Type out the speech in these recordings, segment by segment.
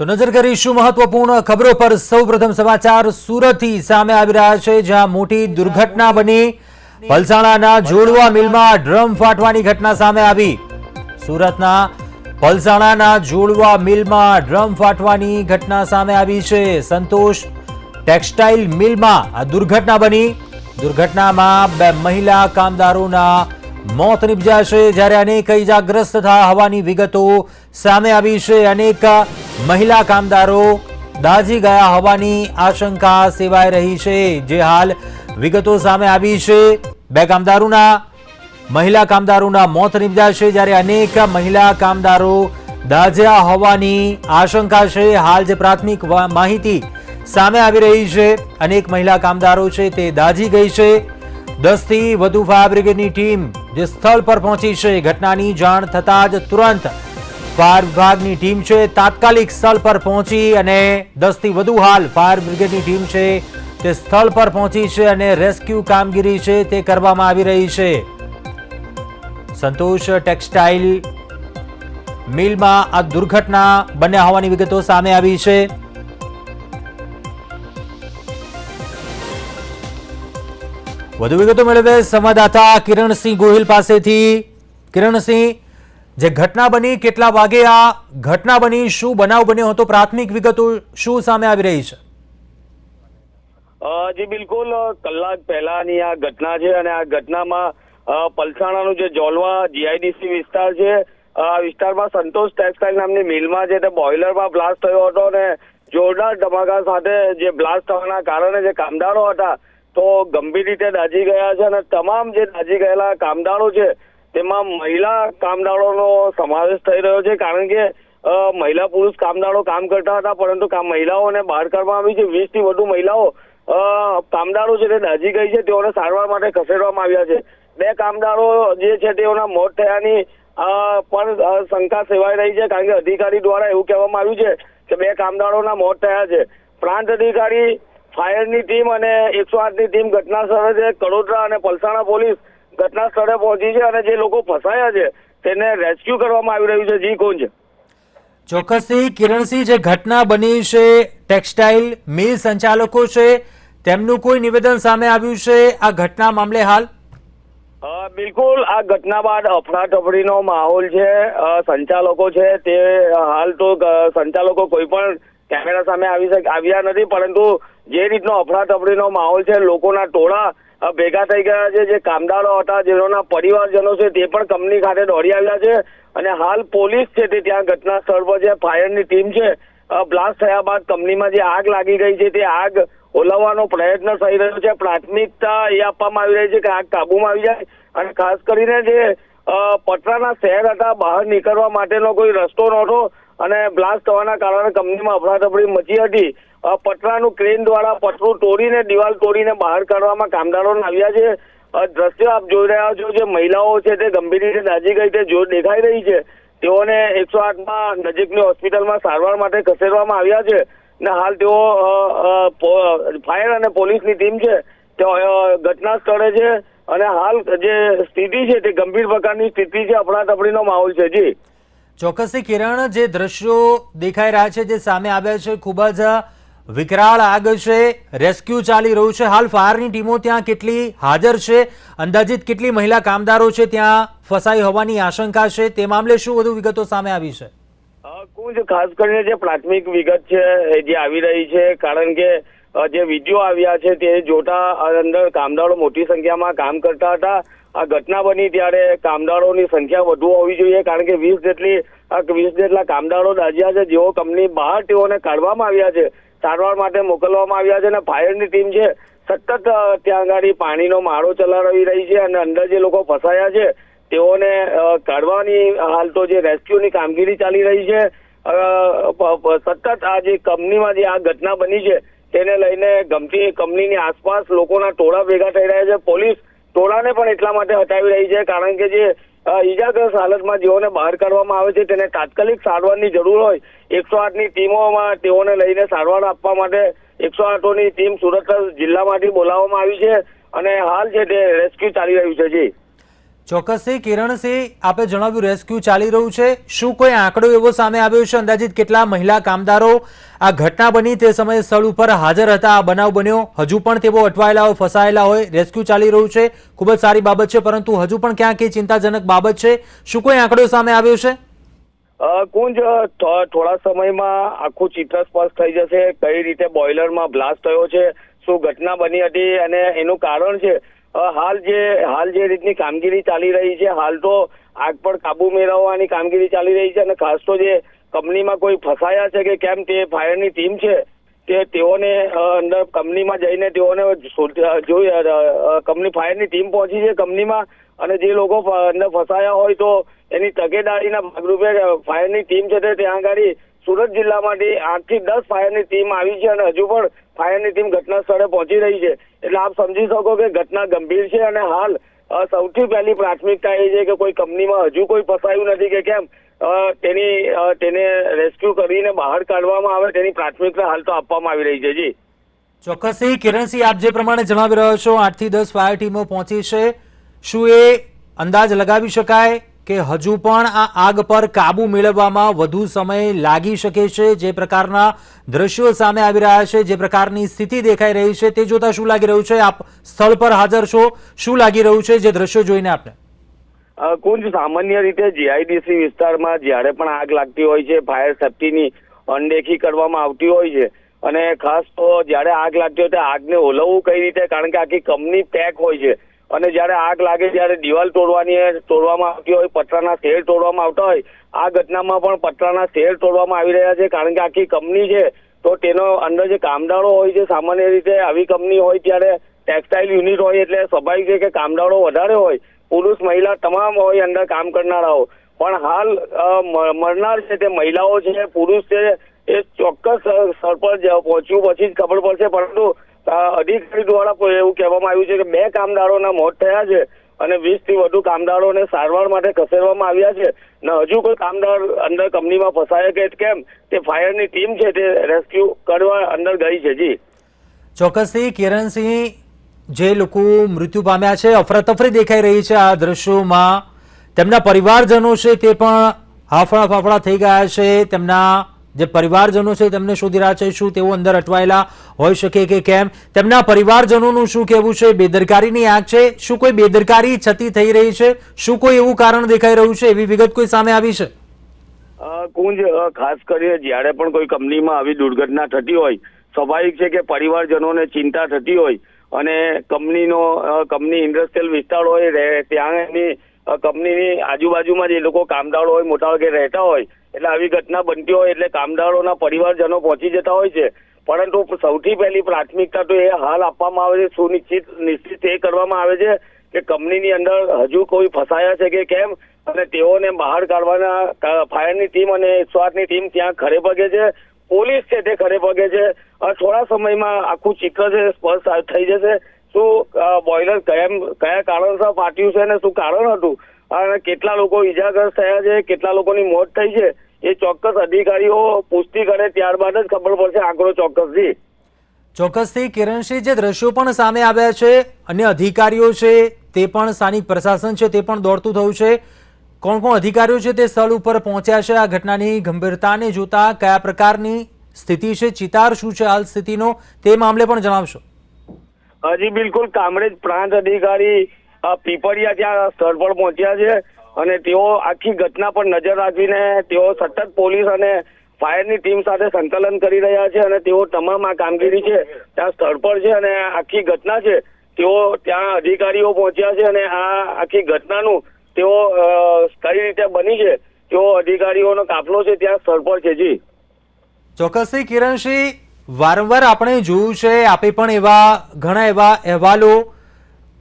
તો નજર કરીશું મહત્વપૂર્ણ ખબરો પર. સૌપ્રથમ સમાચાર સુરતથી સામે આવી રહ્યા છે, જ્યાં મોટી દુર્ઘટના બની. પલસાણાના જોડવા મિલમાં ડ્રમ ફાટવાની ઘટના સામે આવી. સુરતના પલસાણાના જોડવા મિલમાં ડ્રમ ફાટવાની ઘટના સામે આવી છે. સંતોષ ટેક્સટાઇલ મિલમાં આ દુર્ઘટના બની. દુર્ઘટનામાં બે મહિલા કામદારોના મોત નિપજ્યા છે. જ્યારે અનેક ઇજાગ્રસ્ત થયા હોવાની વિગતો સામે આવી છે અનેક મહિલા કામદારો. દાઝી ગયા હોવાની આશંકા સેવાઈ રહી છે. જે હાલ વિગતો સામે આવી છે. બે કામદારોના, મહિલા કામદારોના મોત નિપજ્યા છે જ્યારે અનેક મહિલા કામદારો દાઝ્યા હોવાની આશંકા છે. હાલ જે પ્રાથમિક માહિતી સામે આવી રહી છે, અનેક મહિલા કામદારો છે તે દાઝી ગઈ છે. દસથી વધુ ફાયર બ્રિગેડની ટીમ જે સ્થળ પર પહોંચી છે ઘટનાની જાણ થતાં જ તુરંત ફાયર વિભાગની ટીમ છે, તાત્કાલિક સ્થળ પર પહોંચી અને દસથી વધુ હાલ ફાયર બ્રિગેડની ટીમ છે, તે સ્થળ પર પહોંચી છે અને રેસ્ક્યુ કામગીરી છે, તે કરવામાં આવી રહી છે. સંતોષ ટેક્સટાઇલ મિલમાં આ દુર્ઘટના બન્યા હોવાની વિગતો સામે આવી છે. વધુ વિગતો મેળવે સંવાદદાતા કિરણસિંહ ગોહિલ પાસેથી. કિરણસિંહ જે ઘટના બની, કેટલા વાગે આ ઘટના બની, શું બનાવ બન્યો હતો, પ્રાથમિક વિગતો શું સામે આવી રહી છે? જી, બિલકુલ. કલાક પહેલાની આ ઘટના છે અને આ ઘટનામાં પલસાણાનું જે જોલવા જીઆઈડીસી વિસ્તાર છે આ વિસ્તારમાં સંતોષ ટેક્સટાઇલ નામની મિલમાં છે તે બોઇલરમાં બ્લાસ્ટ થયો હતો અને જોરદાર ધમાકા સાથે જે બ્લાસ્ટ થવાના કારણે જે કામદારો હતા, તો ગંભીર રીતે દાઝી ગયા છે અને તમામ જે દાઝી ગયેલા કામદારો છે તેમાં મહિલા કામદારોનો સમાવેશ થઈ રહ્યો છે, કારણ કે મહિલા પુરુષ કામદારો કામ કરતા હતા, પરંતુ મહિલાઓને બહાર કાઢવામાં આવી છે. વીસથી વધુ મહિલાઓ કામદારો છે તે દાઝી ગઈ છે. તેઓને સારવાર માટે ખસેડવામાં આવ્યા છે. બે કામદારો જે છે તેઓના મોત થયાની પણ શંકા સેવાઈ રહી છે, કારણ કે અધિકારી દ્વારા એવું કહેવામાં આવ્યું છે કે બે કામદારોના મોત થયા છે. પ્રાંત અધિકારી, ફાયરની ટીમ અને એકસો આઠની ટીમ ઘટના સ્થળે છે. કડોદરા અને પલસાણા પોલીસ ઘટના સ્થળે પહોંચી છે અને જે લોકો ફસાયા છે તેને રેસ્ક્યુ કરવામાં આવી રહ્યું છે. જી કોણ છે? ચોક્કસથી કિરણસિંહ જે ઘટના બની છે ટેક્સટાઇલ મિલ સંચાલકો છે તેમનું કોઈ નિવેદન સામે આવ્યું છે? આ ઘટના મામલે હાલ? બિલકુલ. આ ઘટના બાદ અફડાતફડીનો માહોલ છે. સંચાલકો છે તે હાલ તો સંચાલકો કોઈ પણ કેમેરા સામે આવી શક આવ્યા નથી પરંતુ જે રીતનો અફડાતફડીનો માહોલ છે લોકોના ટોળા ભેગા થઈ ગયા છે, જે કામદારો હતા, જેઓના પરિવારજનો છે, તે પણ કંપની ખાતે દોડી આવ્યા છે. અને હાલ પોલીસ છે તે ત્યાં ઘટના સ્થળ પર જે ફાયરની ટીમ છે. બ્લાસ્ટ થયા બાદ કંપનીમાં જે આગ લાગી ગઈ છે, તે આગ ઓલવવાનો પ્રયત્ન થઈ રહ્યો છે. પ્રાથમિકતા એ આપવામાં આવી રહી છે કે આગ કાબુમાં આવી જાય. અને ખાસ કરીને જે પટરાના શહેર હતા, બહાર નીકળવા માટેનો કોઈ રસ્તો નહોતો. અને બ્લાસ્ટ થવાના કારણે કંપનીમાં અફડાતફડી મચી હતી. પટરાનું ક્રેન દ્વારા પટરું તોડીને, દિવાલ તોડીને બહાર કાઢવામાં કામદારોને આવ્યા છે. દ્રશ્ય આપ જોઈ રહ્યા છો જે મહિલાઓ છે તે ગંભીર રીતે દાજી ગઈ છે જો દેખાઈ રહી છે. તેઓને એકસો આઠમાં નજીકની હોસ્પિટલમાં સારવાર માટે ખસેડવામાં આવ્યા છે. ને હાલ તેઓ ફાયર અને પોલીસની ટીમ છે. તે ઘટના સ્થળે છે અને હાલ જે સ્થિતિ છે તે ગંભીર પ્રકારની સ્થિતિ છે, અફડાતફડીનો માહોલ છે. જી. ચોક્કસથી કિરણ, જે દ્રશ્યો દેખાઈ રહ્યા છે, જે સામે આવ્યા છે, ખૂબ જ વિકરાળ આગ છે, રેસ્ક્યુ ચાલી રહ્યું છે. હાલ ફાયરની ટીમો ત્યાં કેટલી હાજર છે? અંદાજિત કેટલી મહિલા કામદારો છે ત્યાં ફસાઈ હોવાની આશંકા છે? તે મામલે શું વધુ વિગતો સામે આવી છે? કુંજ ખાસ કરીને જે પ્રાથમિક વિગત છે, એ જે આવી રહી છે, કારણ કે જે વીડિયો આવ્યા છે, તે જોતા અંદર કામદારો મોટી સંખ્યામાં કામ કરતા હતા. આ ઘટના બની ત્યારે કામદારોની સંખ્યા વધુ હોવી જોઈએ, કારણ કે વીસ જેટલી વીસ જેટલા કામદારો દાજ્યા છે. જેઓ કંપની બહાર તેઓને કાઢવામાં આવ્યા છે. સારવાર માટે મોકલવામાં આવ્યા છે અને ફાયરની ટીમ છે, સતત ત્યાં આગળ પાણીનો માળો ચલાવી રહી છે અને અંદર જે લોકો ફસાયા છે, તેઓને કાઢવાની હાલ તો જે રેસ્ક્યુની કામગીરી ચાલી રહી છે સતત આ જે કંપનીમાં જે આ ઘટના બની છે, તેને લઈને ગમતી કંપનીની આસપાસ લોકોના ટોળા ભેગા થઈ રહ્યા છે. પોલીસ ટોળાને પણ એટલા માટે હટાવી રહી છે, કારણ કે જે ઈજાગ્રસ્ત હાલતમાં જેઓને બહાર કાઢવામાં આવે છે, તેને તાત્કાલિક સારવારની જરૂર હોય. એકસો આઠની ટીમોમાં તેઓને લઈને સારવાર આપવા માટે એકસો આઠોની ટીમ સુરત જિલ્લામાંથી બોલાવવામાં આવી છે અને હાલ છે તે રેસ્ક્યુ ચાલી રહ્યું છે જી. ચોક્કસથી કિરણસિંહ, આપે જણાવ્યું રેસ્ક્યુ ચાલી રહ્યું છે. શું કોઈ આંકડો એવો સામે આવ્યો છે? અંદાજિત કેટલા મહિલા કામદારો આ ઘટના બની તે સમયે સ્થળ ઉપર હાજર હતા? આ બનાવ બન્યો. હજુ પણ તેઓ અટવાયેલા હોય, ફસાયેલા હોય. રેસ્ક્યુ ચાલી રહ્યું છે. ખૂબ જ સારી બાબત છે, પરંતુ હજુ પણ ક્યાંક એ ચિંતાજનક બાબત છે. શું કોઈ આંકડો સામે આવ્યો છે? કુંજ થોડા સમયમાં આખું ચિત્ર સ્પષ્ટ થઈ જશે. કઈ રીતે બોઇલરમાં બ્લાસ્ટ થયો છે? શું ઘટના બની હતી? અને એનું કારણ છે? હાલ જે હાલ જે રીતની કામગીરી ચાલી રહી છે, હાલ તો આગ પર કાબુ મેળવવાની કામગીરી ચાલી રહી છે અને ખાસ તો જે કંપનીમાં કોઈ ફસાયા છે કે કેમ તે ફાયરની ટીમ છે, તે તેઓને અંદર કંપનીમાં જઈને તેઓને જોઈ કંપની ફાયરની ટીમ પહોંચી છે કંપનીમાં અને જે લોકો અંદર ફસાયા હોય તો એની તકેદારીના ભાગરૂપે ફાયરની ટીમ છે તે ત્યાં આગળ સુરત જિલ્લામાંથી આઠથી દસ ફાયરની ટીમ આવી છે અને હજુ પણ ફાયરની ટીમ ઘટના સ્થળે પહોંચી રહી છે. એટલે આપ સમજી શકો કે ઘટના ગંભીર છે અને હાલ સૌથી પહેલી પ્રાથમિકતા એ છે કે કોઈ કંપનીમાં હજુ કોઈ ફસાયું નથી કે કેમ તેની તેને રેસ્ક્યુ કરીને બહાર કાઢવામાં આવે તેની પ્રાથમિકતા હાલ તો આપવામાં આવી રહી છે. જી. ચોક્કસથી કિરણસિંહ, આપ જે પ્રમાણે જણાવી રહ્યો છો, આઠથી દસ ફાયર ટીમો પહોંચી છે. શું એ અંદાજ લગાવી શકાય? કે હજુ પણ આ આગ પર કાબુ મેળવવામાં વધુ સમય લાગી શકે છે? જે પ્રકારના દ્રશ્યો સામે આવી રહ્યા છે, જે પ્રકારની સ્થિતિ દેખાઈ રહી છે, તે જોતા શું લાગી રહ્યું છે? આપ સ્થળ પર હાજર છો. શું લાગી રહ્યું છે જે દ્રશ્યો જોઈને આપને? કુંજ સામાન્ય રીતે જીઆઈડીસી વિસ્તારમાં જ્યારે પણ આગ લાગતી હોય છે, ફાયર સેફટીની અનદેખી કરવામાં આવતી હોય છે. અને ખાસ તો જ્યારે આગ લાગતી હોય ત્યારે આગને ઓલવવું કઈ રીતે? કારણ કે આખી કંપની પેક હોય છે. અને જ્યારે આગ લાગે જ્યારે દિવાલ તોડવાની તોડવામાં આવતી હોય પતરાના શેર તોડવામાં આવતા હોય, આ ઘટનામાં પણ પતરાના શેર તોડવામાં આવી રહ્યા છે, કારણ કે આખી કંપની છે, તો તેનો અંદર જે કામદારો હોય છે, સામાન્ય રીતે આવી કંપની હોય ત્યારે ટેક્સટાઇલ યુનિટ હોય એટલે સ્વાભાવિક છે કે કામદારો વધારે હોય, પુરુષ, મહિલા તમામ હોય અંદર કામ કરનારાઓ. પણ હાલ મરનાર છે તે મહિલાઓ છે, પુરુષ છે, એ ચોક્કસ સ્થળ પર પહોંચ્યું, પછી જ ખબર પડશે, પરંતુ અધિકારી દ્વારા એવું કહેવામાં આવ્યું છે કે બે કામદારોના મોત થયા છે અને વીસથી વધુ કામદારોને સારવાર માટે ખસેડવામાં આવ્યા છે. ને, હજુ કોઈ કામદાર અંદર કંપનીમાં ફસાયા કે કેમ? તે ફાયરની ટીમ છે તે રેસ્ક્યુ કરવા અંદર ગઈ છે, જી. ચોક્કસથી કિરણસિંહ, જે લોકો મૃત્યુ પામ્યા છે, અફરાતફરી દેખાઈ રહી છે આ દ્રશ્યોમાં. તેમના પરિવારજનો છે તે પણ હાફળા ફાફડા થઈ ગયા છે. તેમના જે પરિવારજનો છે તેમને શોધી રહ્યા છે શું તેઓ અંદર અટવાયેલા હોઈ શકે કે કેમ? તેમના પરિવારજનોનું શું કહેવું છે? બેદરકારીની આગ છે? શું કોઈ બેદરકારી છતી થઈ રહી છે? શું કોઈ એવું કારણ દેખાઈ રહ્યું છે? એવી વિગત કોઈ સામે આવી છે? કુંજ ખાસ કરીને જ્યારે પણ કોઈ કંપનીમાં આવી દુર્ઘટના થતી હોય, સ્વાભાવિક છે કે પરિવારજનોને ચિંતા થતી હોય અને કંપનીનો કંપની ઇન્ડસ્ટ્રીયલ વિસ્તાર હોય ત્યાં એની કંપનીની આજુબાજુમાં જે લોકો કામદારો હોય, મોટા ભાગે રહેતા હોય એટલે આવી ઘટના બનતી હોય એટલે કામદારોના પરિવારજનો પહોંચી જતા હોય છે. પરંતુ સૌથી પહેલી પ્રાથમિકતા તો એ હાલ આપવામાં આવે છે, સુનિશ્ચિત, નિશ્ચિત એ કરવામાં આવે છે કે કંપનીની અંદર હજુ કોઈ ફસાયા છે કે કેમ? અને તેઓને બહાર કાઢવાના ફાયરની ટીમ અને આઠની ટીમ ત્યાં ખરે પગે છે. પોલીસ છે તે ખરે પગે છે. થોડા સમયમાં આખું ચિત્ર છે સ્પષ્ટ થઈ જશે. શું બોઇલર કયા કયા કારણસર ફાટ્યું છે અને શું કારણ હતું? અને કેટલા લોકો ઈજાગ્રસ્ત થયા છે? કેટલા લોકોની મોત થઈ છે? એ ચોક્કસ અધિકારીઓ પુષ્ટિ કરે ત્યારબાદ જ ખબર પડશે આંકડો ચોક્કસથી. ચોક્કસથી કિરણસિંહ જે દ્રશ્યો પણ સામે આવ્યા છે અન્ય અધિકારીઓ છે તે પણ સ્થાનિક પ્રશાસન છે તે પણ દોડતું થયું છે. કોણ કોણ અધિકારીઓ છે તે સ્થળ ઉપર પહોંચ્યા છે? આ ઘટનાની ગંભીરતાને જોતા કયા પ્રકારની સ્થિતિ છે? ચિતાર શું છે હાલ સ્થિતિનો? તે મામલે પણ જણાવશો. હજી બિલકુલ કામરેજ પ્રાંત અધિકારી પીપળિયા ત્યાં સ્થળ પર પહોંચ્યા છે. અને તેઓ આખી ઘટના પર નજર રાખીને તેઓ સતત પોલીસ અને ફાયરની ટીમ સાથે સંકલન કરી રહ્યા છે અને તેઓ તમામ આ કામગીરી છે, ત્યાં સ્થળ પર છે અને આખી ઘટના છે, તેઓ ત્યાં અધિકારીઓ પહોંચ્યા છે અને આ આખી ઘટનાનું તેઓ કઈ રીતે બની છે, તેઓ અધિકારીઓનો કાફલો છે, ત્યાં સ્થળ પર છે, જી. ચોક્કસથી કિરણસિંહ, વારંવાર આપણે જોયું છે, આપે પણ એવા ઘણા એવા અહેવાલો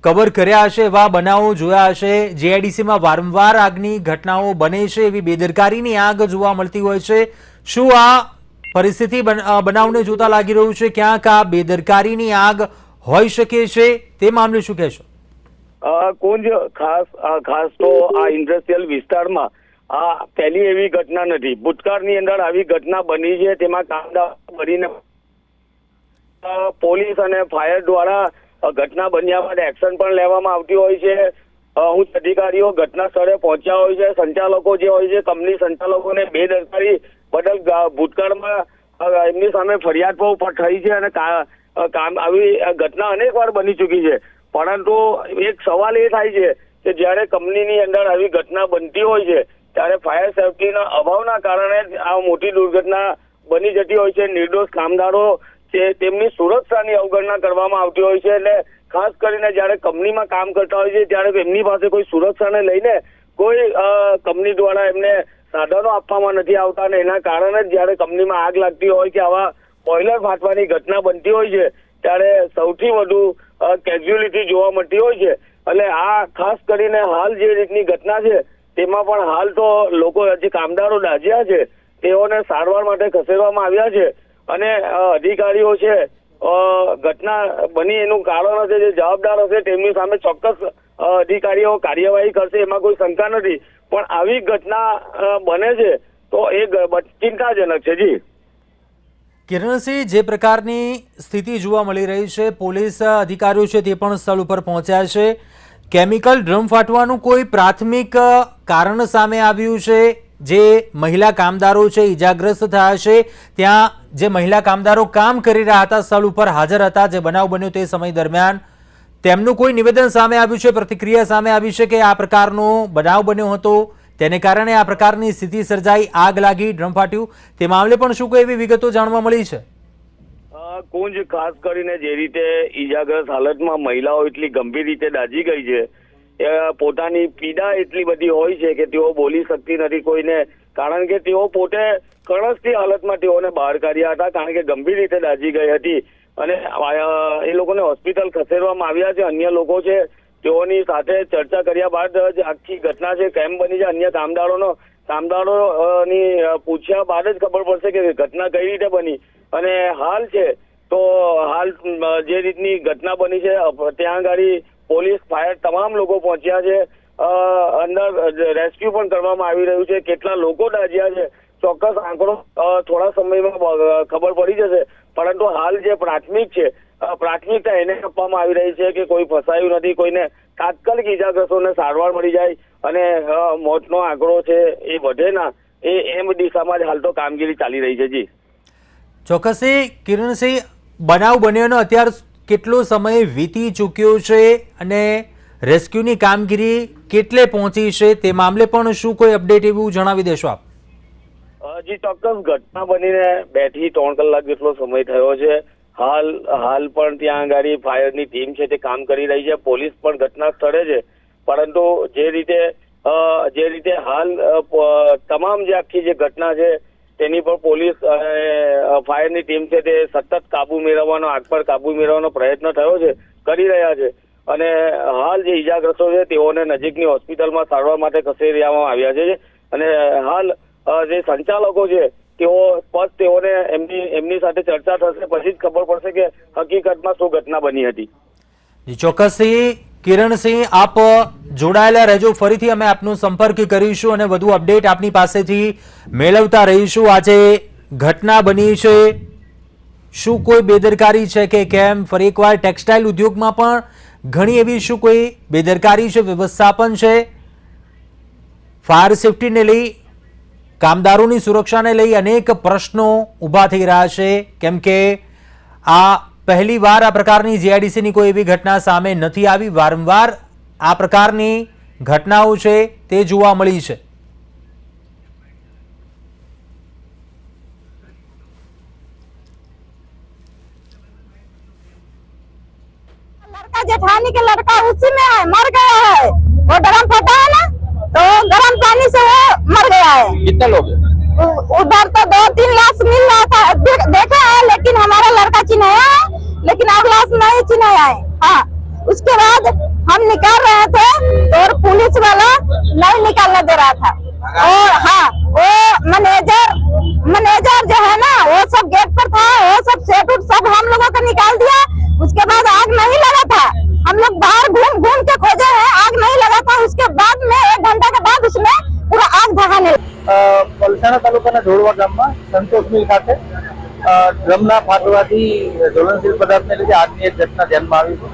કવર કર્યા હશે એવા બનાવો જોયા હશે. જેઆઈડીસીમાં વારંવાર આગની ઘટનાઓ બને છે એવી બેદરકારીની આગ જોવા મળતી હોય છે. શું આ પરિસ્થિતિ બન- બનાવને જોતા લાગી રહ્યું છે? ક્યાંક આ બેદરકારીની આગ હોઈ શકે છે? તે મામલે શું કહેશો? કુંજ, ખાસ ખાસ તો આ ઇન્ડસ્ટ્રીયલ વિસ્તારમાં આ પહેલી એવી ઘટના નથી. ભૂતકાળની અંદર આવી ઘટના બની છે, તેમાં કાંદા બનીને પોલીસ અને ફાયર દ્વારા ઘટના બન્યા બાદ એક્શન પણ લેવામાં આવતી હોય છે. ઉચ્ચ અધિકારીઓ ઘટના સ્થળે પહોંચ્યા હોય છે. સંચાલકો જે હોય છે, કંપની સંચાલકોને બેદરકારી બદલ ગા- ભૂતકાળમાં એમની સામે ફરિયાદ પણ થઈ છે અને કામ, આવી ઘટના અનેક વાર બની ચૂકી છે. પરંતુ એક સવાલ એ થાય છે કે જ્યારે કંપનીની અંદર આવી ઘટના બનતી હોય છે, ત્યારે ફાયર સેફટીના અભાવના કારણે આ મોટી દુર્ઘટના બની જતી હોય છે. નિર્દોષ કામદારો છે, તેમની સુરક્ષાની અવગણના કરવામાં આવતી હોય છે. એટલે ખાસ કરીને જ્યારે કંપનીમાં કામ કરતા હોય છે, ત્યારે એમની પાસે કોઈ સુરક્ષાને લઈને કોઈ કંપની દ્વારા એમને સાધનો આપવામાં નથી આવતા અને એના કારણે જ જ્યારે કંપનીમાં આગ લાગતી હોય કે આવા બોઇલર ફાટવાની ઘટના બનતી હોય છે, ત્યારે સૌથી વધુ કેઝ્યુઅલિટી જોવા મળતી હોય છે. એટલે આ ખાસ કરીને હાલ જે રીતની ઘટના છે, તેમાં પણ હાલ તો લોકો, જે કામદારો દાઝ્યા છે, તેઓને સારવાર માટે ખસેડવામાં આવ્યા છે. અને અધિકારીઓ છે ઘટના બની એનું કારણ હશે, જે જવાબદાર હશે, તેમની સામે ચોક્કસ અધિકારીઓ કાર્યવાહી કરશે, એમાં કોઈ શંકા નથી. પણ આવી ઘટના બને છે, તો એ ચિંતાજનક છે, જી. કિરણસિંહ, જે પ્રકારની સ્થિતિ જોવા મળી રહી છે, પોલીસ અધિકારીઓ છે તે પણ સ્થળ ઉપર પહોંચ્યા છે. કેમિકલ ડ્રમ ફાટવાનું કોઈ પ્રાથમિક કારણ સામે આવ્યું છે? જે મહિલા કામદારો છે, ઈજાગ્રસ્ત થયા છે, ત્યાં જે મહિલા કામદારો કામ કરી રહ્યા હતા, સ્થળ ઉપર હાજર હતા, જે બનાવ બન્યો તે સમય દરમિયાન, તેમનું કોઈ નિવેદન સામે આવ્યું છે, પ્રતિક્રિયા સામે આવી છે કે આ પ્રકારનો બનાવ બન્યો હતો? તેને કારણે આ પ્રકારની સ્થિતિ સર્જાઈ, આગ લાગી, ડ્રમ ફાટ્યું. તે મામલે પણ શું કોઈ એવી વિગતો જાણવા મળી છે? કુંજ ખાસ કરીને જે રીતે ઈજાગ્રસ્ત હાલતમાં મહિલાઓ એટલી ગંભીર રીતે દાજી ગઈ છે પોતાની પીડા એટલી બધી હોય છે કે તેઓ બોલી શકતી નથી કોઈને. કારણ કે તેઓ પોતે કણસથી હાલતમાં તેઓને બહાર કાઢ્યા હતા કારણ કે ગંભીર રીતે દાઝી ગઈ હતી. અને એ લોકોને હોસ્પિટલ ખસેડવામાં આવ્યા છે અન્ય લોકો છે તેઓની સાથે ચર્ચા કર્યા બાદ જ આખી ઘટના છે કેમ બની છે અન્ય કામદારોનો કામદારો અ, ની અ, પૂછ્યા બાદ જ ખબર પડશે કે ઘટના કઈ રીતે બની. અને હાલ છે તો હાલ જે રીતની ઘટના બની છે ત્યાં આગળ પોલીસ ફાયર તમામ લોકો પહોંચ્યા છે. અંદર રેસ્ક્યુ પણ કરવામાં આવી રહ્યું છે. કેટલા લોકો દાજ્યા છે. ચોક્કસ આંકડો થોડા સમયમાં ખબર પડી જશે. પરંતુ હાલ જે પ્રાથમિક છે પ્રાથમિકતા એને આપવામાં આવી રહી છે કે કોઈ ફસાયું નથી, કોઈને તાત્કાલિક ઈજાગ્રસ્તોને સારવાર મળી જાય અને મોતનો આંકડો છે એ વધે ના, એ, એમ દિશામાં જ હાલ તો કામગીરી ચાલી રહી છે, જી. ચોક્કસથી કિરણસિંહ બનાવ બન્યો અત્યાર કેટલો સમય વીતી ચૂક્યો છે અને રેસ્ક્યુની કામગીરી કેટલે પહોંચી છે તે મામલે પણ શું કોઈ અપડેટ એવું જણાવી દેશો આપ? હજી ચોક્કસ ઘટના બનીને બેથી ત્રણ કલાક જેટલો સમય થયો છે. હાલ હાલ પણ ત્યાં આગળ ફાયરની ટીમ છે તે કામ કરી રહી છે. પોલીસ પણ ઘટના સ્થળે છે. પરંતુ જે રીતે જે રીતે હાલ તમામ જે આખી જે ઘટના છે તેની પર પોલીસ ફાયરની ટીમ છે તે સતત કાબુ મેળવવાનો, આગ પર કાબુ મેળવવાનો પ્રયત્ન થયો છે, કરી રહ્યા છે. અને હાલ જે ઈજાગ્રસ્તો છે તેઓને નજીકની હોસ્પિટલમાં સારવાર માટે ખસેડવામાં આવ્યા છે. અને હાલ જે સંચાલકો છે તેઓ પદ તેઓને એમની એમની સાથે ચર્ચા થશે. પછી જ ખબર પડશે કે હકીકતમાં શું ઘટના બની હતી. ચોક્કસથી કિરણસિંહ, આપ જોડાયેલા રહેજો. ફરીથી અમે આપનો સંપર્ક કરીશું અને વધુ અપડેટ આપની પાસેથી મેળવતા રહીશું. આજે ઘટના બની છે. શું કોઈ બેદરકારી છે કે કેમ? ફરી એકવાર ટેક્સટાઇલ ઉદ્યોગમાં પણ ઘણી એવી શું કોઈ બેદરકારી છે, વ્યવસ્થાપન છે? ફાયર સેફટીને લઈ, કામદારોની સુરક્ષાને લઈ અનેક પ્રશ્નો ઊભા થઈ રહ્યા છે. કેમ કે આ પહેલી વાર આ પ્રકારની જીઆઈડીસીની કોઈ એવી ઘટના સામે નથી આવી વારંવાર આ પ્રકારની ઘટનાઓ છે તે જોવા મળી છે लड़का जेठानी के लड़का उसी में है मर गया है वो ड्रम फटा है ना तो गर्म पानी से वो मर गया है कितने लोग हैं? उ- उधर तो दो तीन लाश मिल रहा था दे, देखा है लेकिन हमारा लड़का चिन्हाया है लेकिन अब लाश नहीं चिन्हाया है हाँ उसके बाद हम निकाल रहे थे और पुलिस वाला नहीं निकालने दे रहा था और हाँ वो मैनेजर मैनेजर जो है ना वो सब गेट पर था वो सब सेट उट सब हम लोगों को निकाल दिया उसके बाद आग नहीं लगा था हम लोग बाहर घूम घूम के खोजे हैं आग नहीं लगा था उसके बाद में एक घंटा के बाद उसमें पूरा आग भगाने लगा। અ, પલસાણા તાલુકાના જોડવા ગામમાં સંતોષ મિલ ખાતે અ, ડ્રમના ફાટવાથી જ્વલનશીલ પદાર્થને લીધે આગની એક ઘટના ધ્યાનમાં આવી છે.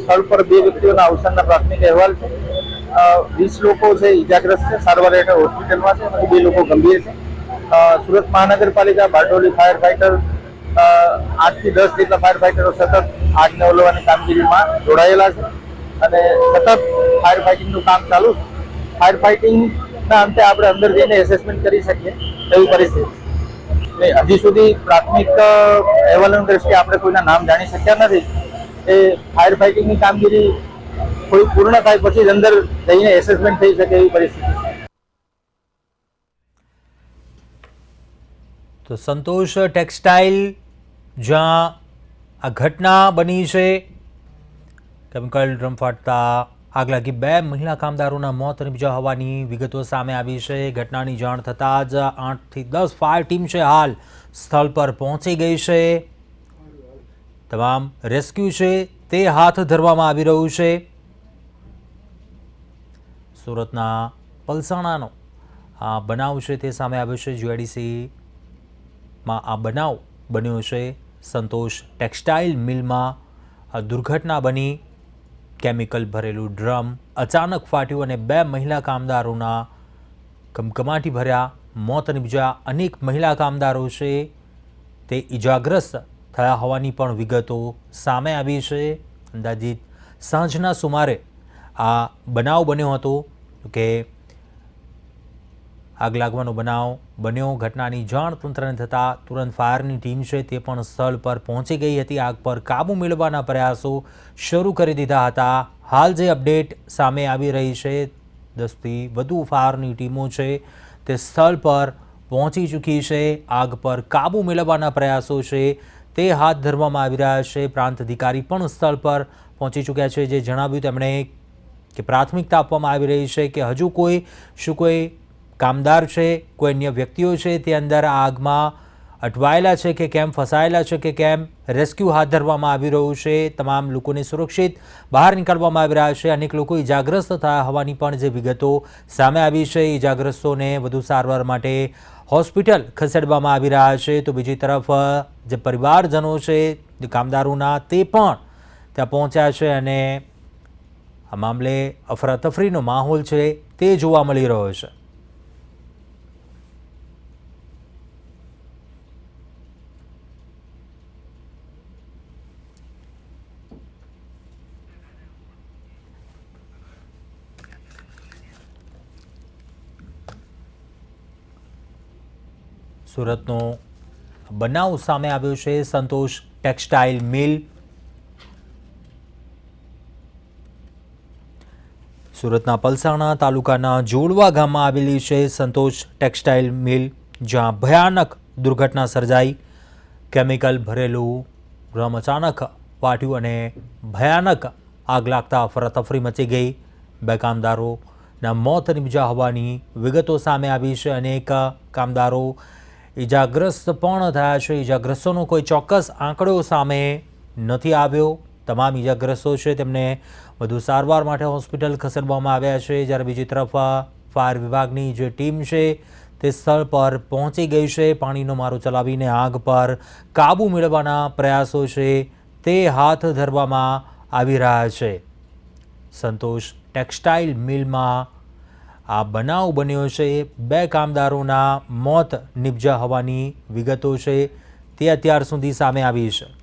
સ્થળ પર બે વ્યક્તિઓના અવસાનના પ્રાથમિક અહેવાલ છે. વીસ લોકો છે, ઇજાગ્રસ્ત છે, સારવાર હેઠળ હોસ્પિટલમાં છે અને બે લોકો ગંભીર છે. સુરત મહાનગરપાલિકા બારડોલી ફાયર ફાઈટર આઠથી દસ જેટલા ફાયર ફાઈટરો સતત આગને ઓલવવાની કામગીરીમાં જોડાયેલા છે. અને સતત ફાયર ફાઇટિંગનું કામ ચાલુ છે. ફાયર ફાઇટિંગના અંતે આપણે અંદર જઈને એસેસમેન્ટ કરી શકીએ એવી પરિસ્થિતિ છે. ને હજી સુધી પ્રાથમિક અહેવાલોની દ્રષ્ટિએ આપણે કોઈના નામ જાણી શક્યા નથી એ ફાયર ફાઇટિંગની કામગીરી થોડી પૂર્ણ થાય પછી જ અંદર જઈને એસેસમેન્ટ થઈ શકે એવી પરિસ્થિતિ તો સંતોષ ટેક્સટાઇલ, જ્યાં આ ઘટના બની છે, કેમિકલ ડ્રમ ફાટતા આગ લાગી બે મહિલા કામદારોના મોત નિપજ્યા હોવાની વિગતો સામે આવી છે. ઘટનાની જાણ થતાં જ આઠથી દસ ફાયર ટીમ છે હાલ સ્થળ પર પહોંચી ગઈ છે. તમામ રેસ્ક્યુ છે તે હાથ ધરવામાં આવી રહ્યું છે. સુરતના પલસાણાનો આ બનાવ છે તે સામે આવ્યો છે. જીઆઈડીસીમાં આ બનાવ બન્યો છે. સંતોષ ટેક્સટાઇલ મિલમાં આ દુર્ઘટના બની કેમિકલ ભરેલું ડ્રમ, અચાનક ફાટ્યું અને બે મહિલા કામદારોના કમકમાટી ભર્યા, મોત નિપજ્યા. અનેક મહિલા કામદારો છે તે ઈજાગ્રસ્ત થયા હોવાની પણ વિગતો સામે આવી છે. અંદાજિત સાંજના સુમારે આ બનાવ બન્યો હતો કે આગ લાગવાનો બનાવ બન્યો. ઘટનાની જાણ તંત્રને થતાં તુરંત ફાયરની ટીમ છે તે પણ સ્થળ પર પહોંચી ગઈ હતી. આગ પર કાબૂ મેળવવાના પ્રયાસો શરૂ કરી દીધા હતા. હાલ જે અપડેટ સામે આવી રહી છે, દસથી વધુ ફાયરની ટીમો છે તે સ્થળ પર પહોંચી ચૂકી છે. આગ પર કાબૂ મેળવવાના પ્રયાસો છે તે હાથ ધરવામાં આવી રહ્યા છે. પ્રાંત અધિકારી પણ સ્થળ પર પહોંચી ચૂક્યા છે, જે જણાવ્યું તેમણે કે પ્રાથમિકતા આપવામાં આવી રહી છે કે હજુ કોઈ શું કોઈ કામદાર છે, કોઈ અન્ય વ્યક્તિઓ છે તે અંદર આ આગમાં અટવાયેલા છે કે કેમ ફસાયેલા છે કે કેમ રેસ્ક્યુ હાથ ધરવામાં આવી રહ્યું છે, તમામ લોકોને સુરક્ષિત બહાર નીકાળવામાં આવી રહ્યા છે, અનેક લોકો ઇજાગ્રસ્ત થયા હોવાની પણ જે વિગતો સામે આવી છે ઇજાગ્રસ્તોને વધુ સારવાર માટે હોસ્પિટલ ખસેડવામાં આવી રહ્યા છે. તો બીજી તરફ જે પરિવારજનો છે, જે કામદારોના તે પણ ત્યાં પહોંચ્યા છે અને આ મામલે અફરાતફરીનો માહોલ છે તે જોવા મળી રહ્યો છે. સુરતનો બનાવ સામે આવ્યો છે સંતોષ ટેક્સટાઇલ મિલ. સુરતના પલસાણા તાલુકાના જોડવા ગામમાં આવેલી છે સંતોષ ટેક્સટાઇલ મિલ, જ્યાં ભયાનક દુર્ઘટના સર્જાઈ. કેમિકલ ભરેલું રમ અચાનક ફાટ્યું અને ભયાનક આગ લાગતા અફરાતફરી મચી ગઈ. બે કામદારોના મોત નિપજ્યા હોવાની વિગતો સામે આવી છે. અનેક કામદારો ઈજાગ્રસ્ત પણ થયા છે. ઈજાગ્રસ્તોનો કોઈ ચોક્કસ આંકડો સામે નથી આવ્યો. તમામ ઈજાગ્રસ્તો છે તેમને વધુ સારવાર માટે હોસ્પિટલ ખસેડવામાં આવ્યા છે. જ્યારે બીજી તરફ ફાયર વિભાગની જે ટીમ છે તે સ્થળ પર પહોંચી ગઈ છે. પાણીનો મારો ચલાવીને આગ પર કાબૂ મેળવવાના પ્રયાસો છે તે હાથ ધરવામાં આવી રહ્યા છે. સંતોષ ટેક્સટાઇલ મિલમાં આ બનાવ બન્યો છે. બે કામદારોના મોત નિપજ્યા હોવાની વિગતો છે. તે અત્યાર સુધી સામે આવી છે.